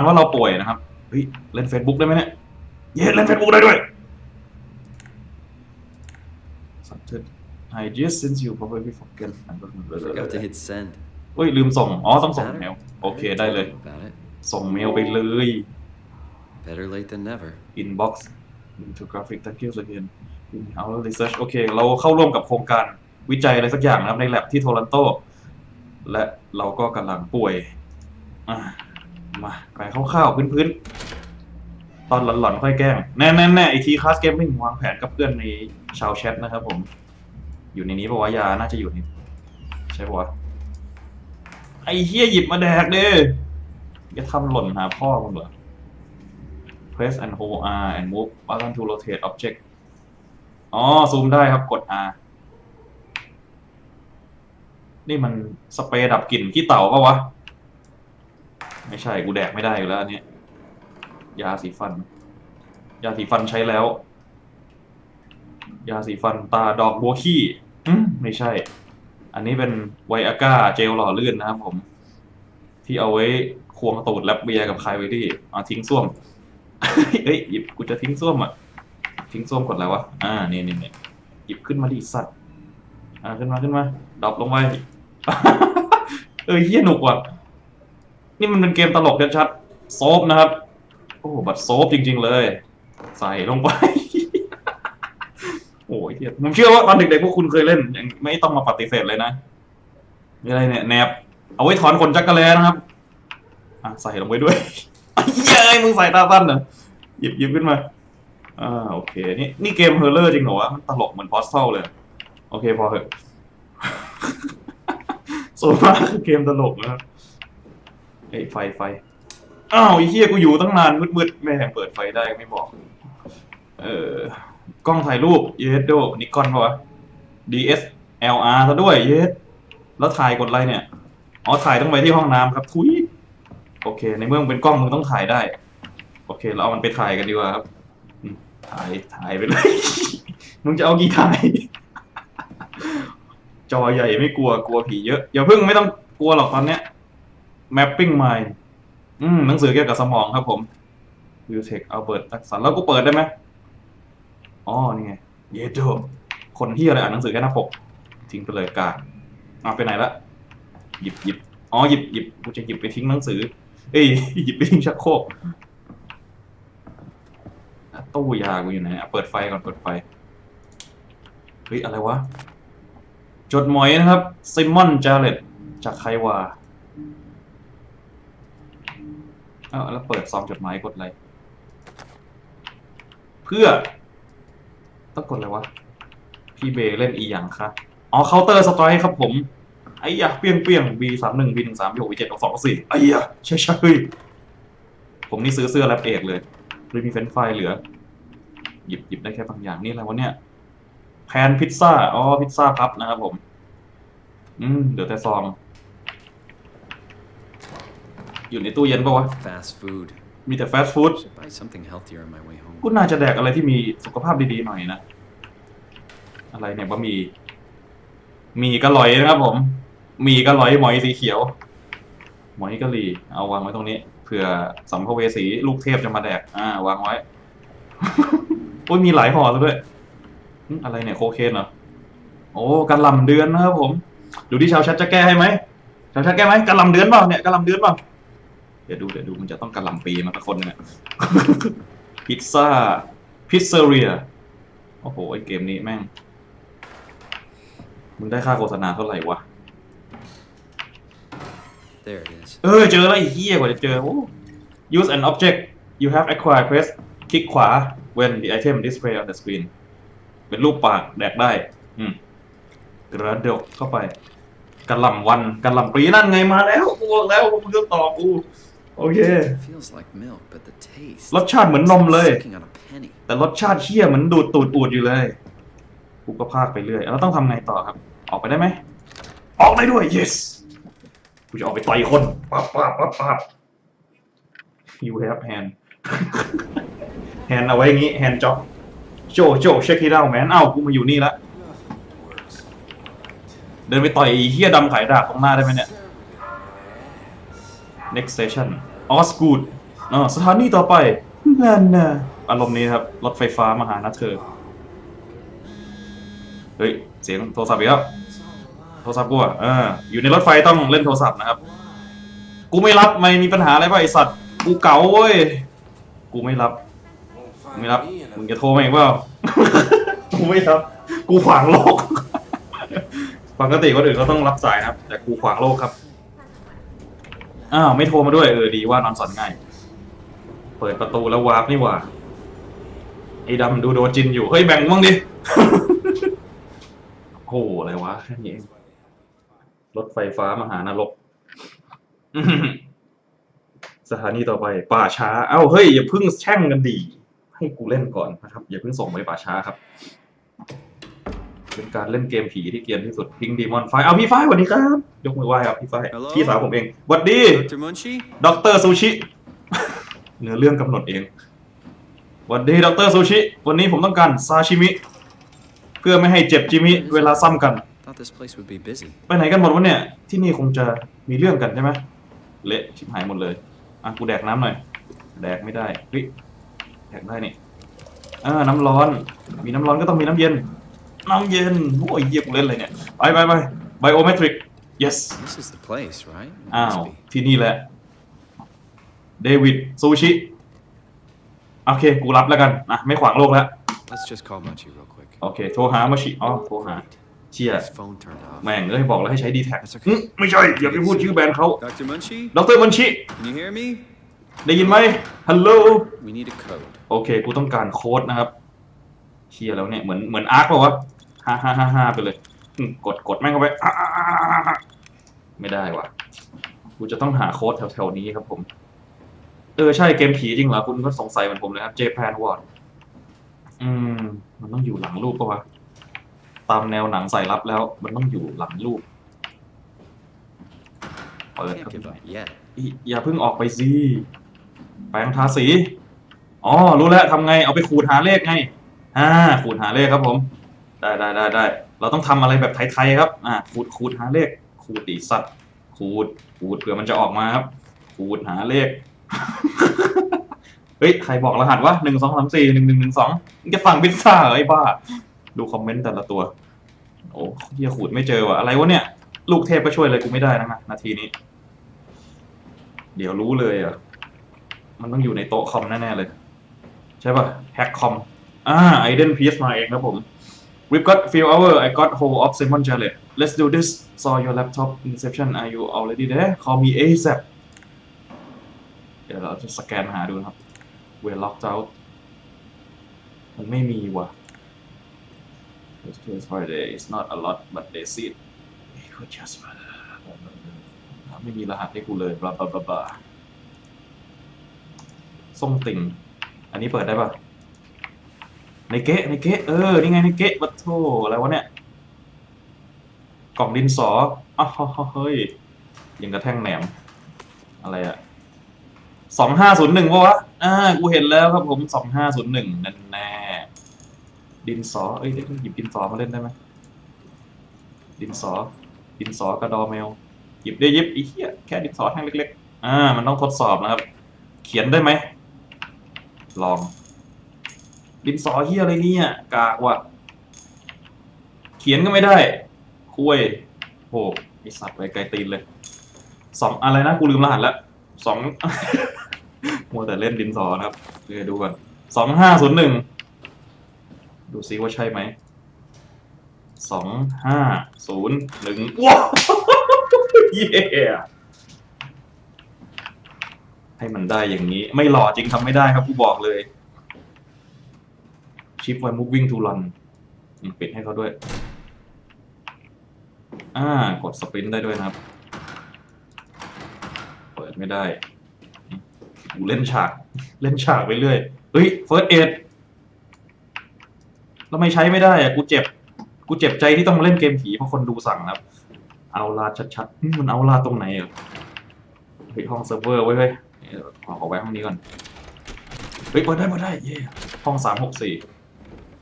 อันว่าเราป่วยนะครับเฮ้ยเล่น Facebook ได้ไหมเนี่ยเย้เล่น Facebook ได้ด้วย Subject I just since you probably forget Forgot to hit send. เฮ้ยลืมส่ง อ๋อต้องส่งเมลโอเคได้เลย About it. ส่งเมลไปเลย Better late than never. inbox into graphic thank you again in our research โอเค เราเข้าร่วมกับโครงการวิจัยอะไรสักอย่างนะครับใน lab ที่โทรันโต และเราก็กำลังป่วยอะ มาไปคร่าวๆพื้นๆ ตอนหลอนๆ ค่อยแกล้ง แน่ๆแน่ไอทีคลาสเกมมิ่งวางแผนกับเพื่อนในชาวแชทนะครับผม อยู่ในนี้ปะวะยา น่าจะอยู่ในใช่ปะวะไอเฮียหยิบมาแดกเด้อย่าทำหล่นหาพ่อมึงเหรอ press and hold R and move button to rotate object อ๋อ ซูมได้ครับกด R นี่มันสเปรย์ดับกลิ่นขี้เต่าปะวะ ไม่ใช่กูแดกไม่ได้อยู่แล้วอันนี้ยาสีฟัน ยาสีฟันใช้แล้ว ยาสีฟันตาดอกบัวขี้ไม่ใช่ อันนี้เป็นไวอาก้าเจลหล่อลื่นนะครับผม ที่เอาไว้ควงตูดแลบเบียกับคายไวดี้เอาทิ้งส้วมเฮ้ยหยิบกูจะทิ้งส้วมอะ ทิ้งส้วมกดอะไรวะอ่านี่นี่นี่หยิบขึ้นมาดิสัตว์อ่าขึ้นมาขึ้นมาดรอปลงไปเออเฮี้ยหนุกว่ะ นี่มันเป็นเกมตลกชัดๆโซฟนะครับ โอ้บัตรโซฟจริง ๆ เลย ใส่ลงไป โอ้ยเฮียผมเชื่อว่าตอนเด็กๆพวกคุณเคยเล่นยังไม่ต้องมาปฏิเสธเลยนะนี่อะไรเนี่ยแนบ เอาไว้ถอนขนจักรแลนะครับ อะใส่ลงไปด้วยเย้ยมึงใส่ตาตั้นเหรอหยิบหยิบขึ้นมาอ่าโอเค นี่นี่เกมเฮอร์เลอร์จริงเหรอวะมันตลกเหมือนพอสเทลเลย โอเคพอเถอะส่วนมากคือเกมตลกนะครับ เอ้ยไฟไฟอ้าวไอ้เฮียกูอยู่ตั้งนานมืดๆแม่งเปิดไฟได้ไม่บอก เออกล้องถ่ายรูปเยสโดนิคอนปะวะ DSLR ซะด้วยเยสแล้วถ่ายกดอะไรเนี่ยอ๋อถ่ายต้องไปที่ห้องน้ำครับทุยโอเค ในเมื่อมึงเป็นกล้องมึงต้องถ่ายได้ โอเค เราเอามันไปถ่ายกันดีกว่าครับอืมถ่ายถ่ายไปเลย มึงจะเอากี่ถ่าย จอใหญ่ไม่กลัวกลัวผีเยอะอย่าเพิ่งไม่ต้องกลัวหรอกตอนเนี้ย mapping mind อืมหนังสือเกี่ยวกับสมองครับผม b i o t e c h Albert ทักษะแล้วกูเปิดได้ไหมอ๋อนี่ไง เยโดคนที่อะไรอ่านหนังสือแค่หน้าปก ทิ้งไปเลยกาเอาไปไหนละหยิบหยิบอ๋อหยิบหยิบกูจะหยิบไปทิ้งหนังสือ เอ้ยหยิบไปทิ้งชักโครกตู้ยากูอยู่ไหนอะเปิดไฟก่อนเปิดไฟเฮ้ยอะไรวะ จดหมายนะครับซิมอนจาเลตจากใควะเอ้าแล้วเปิดซองจดหมายกดอะไร เพื่อ ต้องกดอะไรวะ พี่เบเล่นอีหยังคะอ๋อเคาน์เตอร์สตร์ครับผม ไอ้ยะเปี้ยงเปี้ยง B สามหนึ่ง B หนึ่งสาม B หก B เจ็ดสองสี่ไอ้ยะใช่ใช่ผมนี่ซื้อเสื้อแรปเอกเลยเลยมีเฟนช์ฟเหลือ หยิบหยิบได้แค่บางอย่างนี่อะไรวะเนี่ยแพนพิซซ่า อ๋อ พิซซ่าพับนะครับผม อืม เดี๋ยวแต่ซอง อยู่ในตู้เย็นปะวะ Fast food. มีแต่ฟาสต์ฟู้ด Should buy something healthier on my way home. กูน่าจะแดกอะไรที่มีสุขภาพดีๆหน่อยนะ อะไรเนี่ยบะหมี่หมี่กะหลอยนะครับผมหมี่กะหลอยหมอยสีเขียว หมอยกะหรี่เอาวางไว้ตรงนี้เผื่อสัมภเวสีลูกเทพจะมาแดก อ่าวางไว้โอ้ยมีหลายห่อซะด้วยหึอะไรเนี่ยโคเคนเหรอ โอ้กะหล่ำเดือนนะครับผม ดูที่ชาวชัดจะแก้ให้ไหมชาวชัดแก้ไหมกะหล่ำเดือนเปล่าเนี่ยกะหล่ำเดือนเปล่าเดี๋ยวดูเดี๋ยวดูมันจะต้องกะหล่ำปีมาสักคนเนี่ยพิซซ่าพิซเซเรียโอ้โหไอเกมนี้แม่ง มึงได้ค่าโฆษณาเท่าไหร่วะ There it is. เออเจอแล้วไอ้เหี้ยกว่าจะเจอโอ้ use an object you have acquired press คลิกขวา when the item display on the screen เป็นรูปปากแดกได้ อืมกระดกเข้าไปกระหล่ำวันกระหล่ำปรีนั่นไงมาแล้วกูบอกแล้วมึงจะตอบกู โอเค Feels like milk, but the taste. รสชาติเหมือนนมเลย Sucking on a penny. แต่รสชาติเชี่ยเหมือนดูดตูดอูดอยู่เลยกูก็พากไปเรื่อยแล้วต้องทำไงต่อครับ ออกไปได้ไหม ออกได้ด้วย yes กูจะออกไปต่อยคนปั๊บปั๊บปั๊บปั๊บ you have hand hand เอาไว้อย่างงี้ hand job โจโจเช็คที่เล่าแมนเอ้ากูมาอยู่นี่ละเดินไปต่อยไอ้เฮียดำขายดาบตรงหน้าได้ไหมเนี่ย next station Osgood อ๋อสถานีต่อไปนั่นน่ะอารมณ์นี้ครับ รถไฟฟ้ามาหานะเธอ เฮ้ย เสียงโทรศัพท์อีกแล้วโทรศัพท์กูอะอ่าอยู่ในรถไฟต้องเล่นโทรศัพท์นะครับ กูไม่รับไม่มีปัญหาอะไรป่ะไอสัตว์ กูเก๋าเว้ย กูไม่รับ ไม่รับ มึงจะโทรมาอีกเปล่า กูไม่รับ กูขวางโลก ปกติคนอื่นเขาต้องรับสายนะครับ แต่กูขวางโลกครับ อ้าวไม่โทรมาด้วยเออดีว่านอนสอนง่าย เปิดประตูแล้ววาร์ปนี่หว่าไอ้ดำดูโดจินอยู่ เฮ้ย แบ่งมั่งดิ โอ้โหอะไรวะแค่นี้รถไฟฟ้ามหานรก สถานีต่อไป ป่าช้า เอ้า เฮ้ย อย่าเพิ่งแช่งกันดี ให้กูเล่นก่อนนะครับ อย่าเพิ่งส่งไปป่าช้าครับ เป็นการเล่นเกมผีที่เกรียนที่สุดพิงดีมอนไฟเอาพี่ไฟสวัสดีครับ ยกมือไหว้ครับพี่ไฟ Hello พี่สาวผมเองหวัดดี Dr. Munchie? ด็อกเตอร์ซูชิ เนื้อเรื่องกำหนดเองหวัดดีด็อกเตอร์ซูชิ วันนี้ผมต้องการซาชิมิ เพื่อไม่ให้เจ็บจิมิเวลาซ้ำกัน Thought this place would be busy. ไปไหนกันหมดวะเนี่ย ที่นี่คงจะมีเรื่องกันใช่ไหมเละชิบหายหมดเลย อะ กูแดกน้ำหน่อย แดกไม่ได้เฮ้ยแดกได้นี่อ่าน้ำร้อน มีน้ำร้อนก็ต้องมีน้ำเย็น น้ำเย็นโอ้ยเยี่ยกูเล่นเลยเนี่ยไปไปไปไบโอเมตริก yes This is the place, right? It อ้าว must be. ที่นี่แหละเดวิดซูชิโอเค กูรับแล้วกันอะไม่ขวางโลกแล้ว Let's just call Munchie real quick. โอเค โทรหามาชิอ๋อโทรหาเชีย His phone turned off. แม่งเอ้ยบอกแล้วให้ใช้ดีแท็ก That's okay. ไม่ใช่ อย่าไปพูดชื่อแบรนด์เขา Dr. Munchie? ดรมันชิ Can you hear me? ได้ยินไหมฮัลโหล We need a code. โอเค กูต้องการโค้ดนะครับ เชียร์แล้วเนี่ยเหมือนเหมือนอาร์คเปล่าวะฮ่าฮ่าฮ่าฮ่าไปเลยอืมกดกดแม่งเข้าไปอ่าอ่าอ่าอ่าอ่าไม่ได้วะกูจะต้องหาโค้ดแถวๆนี้ครับผม เออใช่เกมผีจริงเหรอคุณก็สงสัยเหมือนผมเลยครับ Japan w a r d อืม มันต้องอยู่หลังรูปปะวะตามแนวหนังใส่รับแล้ว มันต้องอยู่หลังรูปเปิด Can't ครับ give up yet. อีอย่าเพิ่งออกไปสิแปรงทาสีอ๋อรู้แล้วทำไงเอาไปขูดหาเลขไง อ่าขูดหาเลขครับผม ได้ได้ได้ได้เราต้องทำอะไรแบบไทยๆครับอ่าขูดขูดหาเลขขูดดีสัตว์ขูดขูดเผื่อมันจะออกมาครับขูดหาเลขเฮ้ยใครบอกรหัสวะหนึ่งสองสามสี่หนึ่งหนึ่งหนึ่งสองจะสั่งพิซซ่าเหรอไอ้บ้า ดูคอมเมนต์แต่ละตัว โอ้เฮียขูดไม่เจอวะอะไรวะเนี่ย ลูกเทพก็ช่วยเลยกูไม่ได้นะนาทีนี้ เดี๋ยวรู้เลยอะ มันต้องอยู่ในโต๊ะคอมแน่ๆเลย ใช่ป่ะแฮกคอม อ่าไอเดนพีสมาเองครับผม We've got few hour I got hold of Simon Jarrett Let's do this Saw your laptop inception Are you already there Call me ASAP เดี๋ยวเราจะสแกนหาดูนะครับ We're locked out มันไม่มีว่ะ It's Friday It's not a lot but they see it we could just ไม่มีรหัสให้กูเลยบลาบลาบลาบลาส้มติ่ง อันนี้เปิดได้ปะ ในเกะในเกะเออ นี่ไงในเกะบัตโทอะไรวะเนี่ย กล่องดินสออ้าวเฮ้ย ยังกระแท่งแหนม อะไรอะสองห้าศูนย์หนึ่งวะอ่า กูเห็นแล้วครับผมสองห้าศูนย์หนึ่งนั่นแน่ ดินสอ เอ้ยเดี๋ยวหยิบดินสอมาเล่นได้ไหม ดินสอ ดินสอกระดอแมว หยิบได้ยิบอีเหี้ยแค่ดินสอแท่งเล็ก ๆ อ่า มันต้องทดสอบนะครับ เขียนได้ไหม ลอง ดินสอเหี้ยอะไรเนี่ยกากว่ะเขียนก็ไม่ได้ คุยโหไอสัตว์ไปไกลตีนเลยสองอะไรนะกูลืมรหัสแล้วสองมัวแต่เล่นดินสอนะครับเดี๋ยวดูก่อนสองห้าศูนย์หนึ่งดูซิว่าใช่ไหมสองห้าศูนย์หนึ่งว้าวเย้ให้มันได้อย่างนี้ ไม่หล่อจริงทำไม่ได้ครับกูบอกเลย ชิปไว้ moving to run อืมปิดให้เขาด้วย อ่ากดสปรินต์ได้ด้วยนะครับ เปิดไม่ได้กูเล่นฉาก เล่นฉากไปเรื่อย เฮ้ย first aid แล้วไม่ใช้ไม่ได้อะกูเจ็บ กูเจ็บใจที่ต้องมาเล่นเกมผีเพราะคนดูสั่งครับ เอาลาชัดๆ มันเอาลาตรงไหนอะเฮ้ยห้องเซิร์ฟเวอร์ไว้เฮ้ยขอขอแวะห้องนี้ก่อน เฮ้ยเปิดได้เปิดได้ เย่ห้องสามหกสี่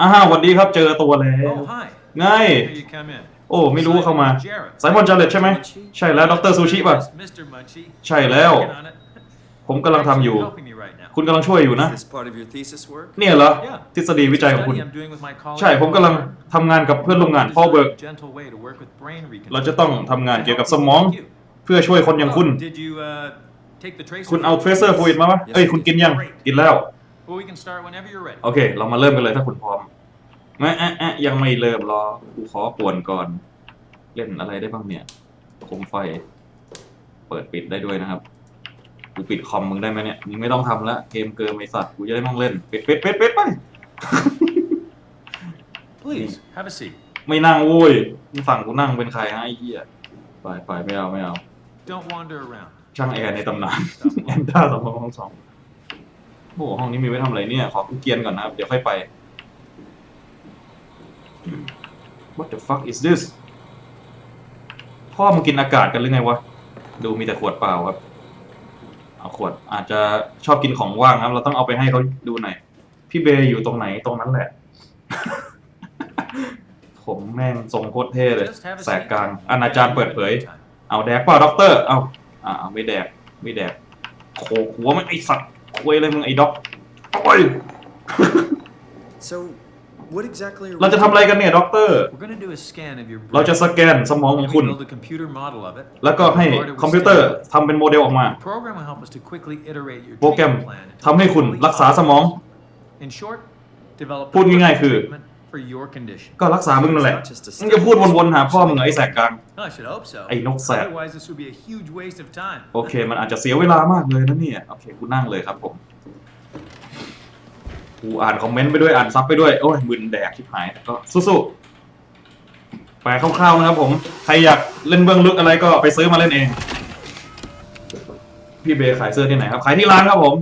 อ้าวสวัสดีครับเจอตัวแล้ว Oh, hi. ง่าย Here you come in. โอ้ไม่รู้เข้ามา Simon Jarrett. ไซมอนจาเลตใช่ไหมใช่แล้วดรซูชิป่ะ Yes, Mr. Munchie. ใช่แล้ว Working on it. ผมกำลังทำอยู่ Actually helping me right คุณกำลังช่วยอยู่นะ Is this part of your thesis work? เนี่ยเหรอ Yeah. ทฤษฎีวิจัยของคุณ Study I'm doing with my colleague ใช่ผมกำลังทำงานกับเพื่อนร่วมงานพอเบิร์ก Gentle way to work with brain เราจะต้องทำงาน reconstruction. เกี่ยวกับสมอง เพื่อช่วยคนอย่างคุณ Oh, Did you uh, take the tracer คุณเอา fluid? tracer fluid มาปะเอ้ยคุณกินยังกินแล้ว Well, we can start whenever you're ready. โอเค เรามาเริ่มกันเลยถ้าคุณพร้อมแม่แอะแอะยังไม่เริ่มรอกูขอป่วนก่อน เล่นอะไรได้บ้างเนี่ยโคมไฟ เปิดปิดได้ด้วยนะครับ กูปิดคอมมึงได้ไหมเนี่ย มึงไม่ต้องทำละ เกมเกินไอสัตว์ กูจะได้ไม่ต้องเล่น ปิดปิดปิดปิดไป Please have a seat. ไม่นั่งโว้ยมึงสั่งกูนั่งเป็นใครฮะไอ้เหี้ย ไปไปไม่เอาไม่เอา Don't wander around. ช่างแอร์ในตำนาน แอนด้าสองห้องสอง โอ้โหห้องนี้มีไว้ทำอะไรเนี่ย ขอกูเกียนก่อนนะครับ เดี๋ยวค่อยไป What the fuck is this พ่อมึงกินอากาศกันหรือไงวะ ดูมีแต่ขวดเปล่าครับ เอาขวดอาจจะชอบกินของว่างครับ เราต้องเอาไปให้เขาดูหน่อย พี่เบย์อยู่ตรงไหนตรงนั้นแหละ ผมแม่งทรงโคตรเท่เลย Just have a แสก seat. กลางอาณาจารย์เปิดเผย Time. เอาแดกเปล่าด็อกเตอร์ เอาอ่าเอาไม่แดก ไม่แดก โขกหัวมันไอสัตว์ คุยเลยมึงไอ้ด็อกโอ้ย So, what exactly are เราจะทำอะไรกันเนี่ยด็อกเตอร์ We're going to do a scan of your เรา brain. จะสแกนสมองของ And คุณ we build a computer model of it. แล้วก็ให้คอมพิวเตอร์ทำเป็นโมเดลออกมา The program will help us to quickly iterate your โปรแกรม treatment plan. into ทำให้คุณ fully รักษาสมอง In short, develop พูด the ง่ายๆ perfect คือ treatment for your condition. ก็รักษามึงนั่นแหละ มึงจะพูดวนๆหาพ่อมึงเหรอไอ้แสกกลาง Well, I should hope so. ไอ้นกแสก Otherwise, this would be a huge waste of time. โอเค มันอาจจะเสียเวลามากเลยนะเนี่ย โอเค กูนั่งเลยครับผม กูอ่านคอมเมนต์ไปด้วย อ่านซับไปด้วย โอ้ยมึนแดกชิบหายแต่ก็สู้ๆแปลคร่าวๆนะครับผม ใครอยากเล่นเบื้องลึกอะไรก็ไปซื้อมาเล่นเอง พี่เบย์ขายเสื้อที่ไหนครับ ขายที่ร้านครับผม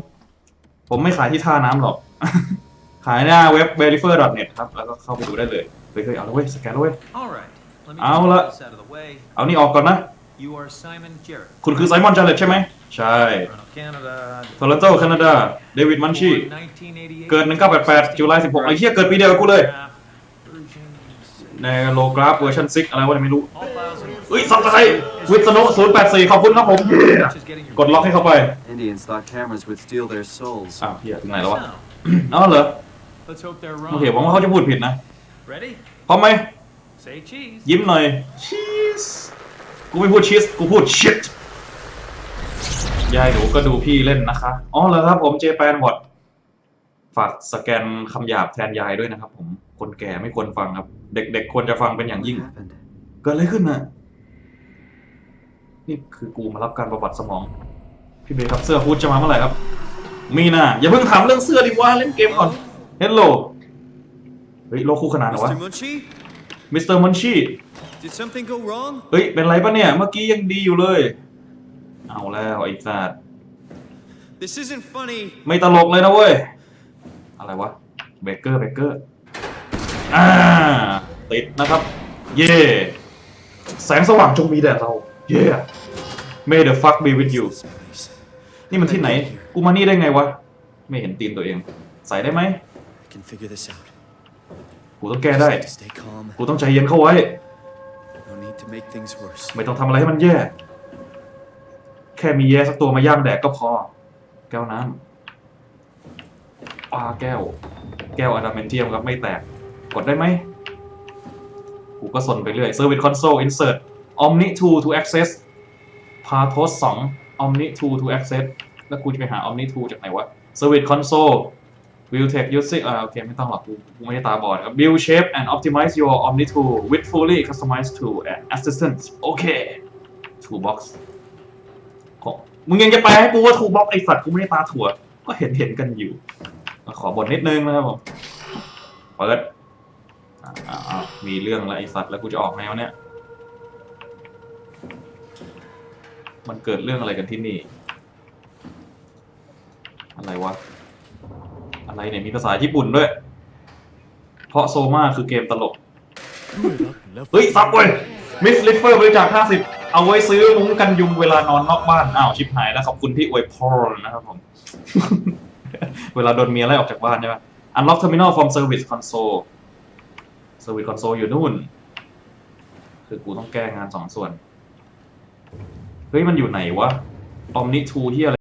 ผมไม่ขายที่ท่าน้ำหรอก ขายหน้าเว็บ b e r i f e r n e t ครับ แล้วก็เข้าไปดูได้เลยเฮ้ยเฮ้ยเอาละเว้ยสแกนแล้วเว้ย All right. Let me เอา just ละ get this out of the way. เอานี่ออกก่อนนะ You are Simon Jarrett. คุณคือไซมอนจาเลตใช่ไหม ใช่ Toronto, Canada. โทรอนโตแคนาดา เดวิดมันชี Born 1988. เกิด 1988จุลาย16ไอ้เหี้ยเกิดปีเดียวกับกูเลย Version ในโลกราฟเวอร์ชัน6อะไรวะเนี่ยไม่รู้ All files and เฮ้ยสับสไครวิษณุ084 ขอบคุณครับผม Which is getting your กดล็อกให้เข้าไป Indians thought cameras would steal their souls. อ้าวเฮียถึงไหนแล้ววะ Sound. อ๋อเหรอ Let's hope they're โอเค wrong. หวังว่าเขาจะพูดผิดนะ Ready? พร้อมไหม Say cheese. ยิ้มหน่อย ชีส กูไม่พูดชีส กูพูดชิตยายหนูก็ดูพี่เล่นนะคะ อ๋อเหรอครับผมเจแปนวอดฝากสแกนคำหยาบแทนยายด้วยนะครับผม คนแก่ไม่ควรฟังครับ เด็กๆควรจะฟังเป็นอย่าง What ยิ่ง happened? เกิดอะไรขึ้นน่ะ นี่คือกูมารับการบำบัดสมอง พี่เบย์ครับเสื้อฮูดจะมาเมื่อไหร่ครับ มีนะอย่าเพิ่งถามเรื่องเสื้อดิว่าเล่นเกมก่อน เฮลโลเฮ้ยโลกคู่ขนานเหรอวะ Mr. Munchie? มิสเตอร์มันชี Did something go wrong? เฮ้ย เป็นไรปะเนี่ย เมื่อกี้ยังดีอยู่เลย เอาแล้วไอ้สัตว์ This isn't funny. ไม่ตลกเลยนะเว้ย อะไรวะ เบเกอร์ เบเกอร์ อ่า ติดนะครับ เย่ แสงสว่างจงมีแด่เรา เย่ May the fuck be with you This place. นี่มันที่ไหน กูมานี่ได้ไงวะ ไม่เห็นตีนตัวเอง ใส่ได้ไหม I can figure this out. กูต้องแก้ Just ได้ need to stay calm. กูต้องใจเย็นเข้าไว้ No need to make things worse. ไม่ต้องทำอะไรให้มันแย่ แค่มีแย่สักตัวมาย่างแดกก็พอ แก้วน้ำปลาแก้ว แก้วอะดามนเทียมครับไม่แตก กดได้ไหม กูก็สนไปเรื่อย Service Console Insert Omni 2 to access Partos 2 Omni 2 to access แล้วกูจะไปหา Omni 2 จากไหนวะ Service Console Will take using อ่าโอเคไม่ต้องหรอกกูกูไม่ได้ตาบอดครับ Build shape and optimize your Omni 2 with fully customized tool and assistance โอเค Toolbox ของมึงยังจะแปลให้กูว่า Toolbox ไอสัตว์กูไม่ได้ตาถั่ว ก็เห็นเห็นกันอยู่ ขอบทนิดนึงนะครับผม เปิดอ่าอ่าอ่ามีเรื่องแล้วไอสัตว์แล้วกูจะออกไงวะเนี่ยมันเกิดเรื่องอะไรกันที่นี่ อะไรวะ อะไรเนี่ยมีภาษาญี่ปุ่นด้วย เพราะโซมาคือเกมตลก เฮ้ยซับเว้ยมิสลิฟเฟอร์บริจาค50 เอาไว้ซื้อมุ้งกันยุงเวลานอนนอกบ้าน อ้าว ชิบหายแล้วขอบคุณที่อวยพรนะครับผม เวลาโดนเมียไล่ออกจากบ้านใช่ไหม Unlock Terminal from Service Console Service Console อยู่นู่น คือกูต้องแก้งานสองส่วน เฮ้ย มันอยู่ไหนวะ Omni 2ที่อะไร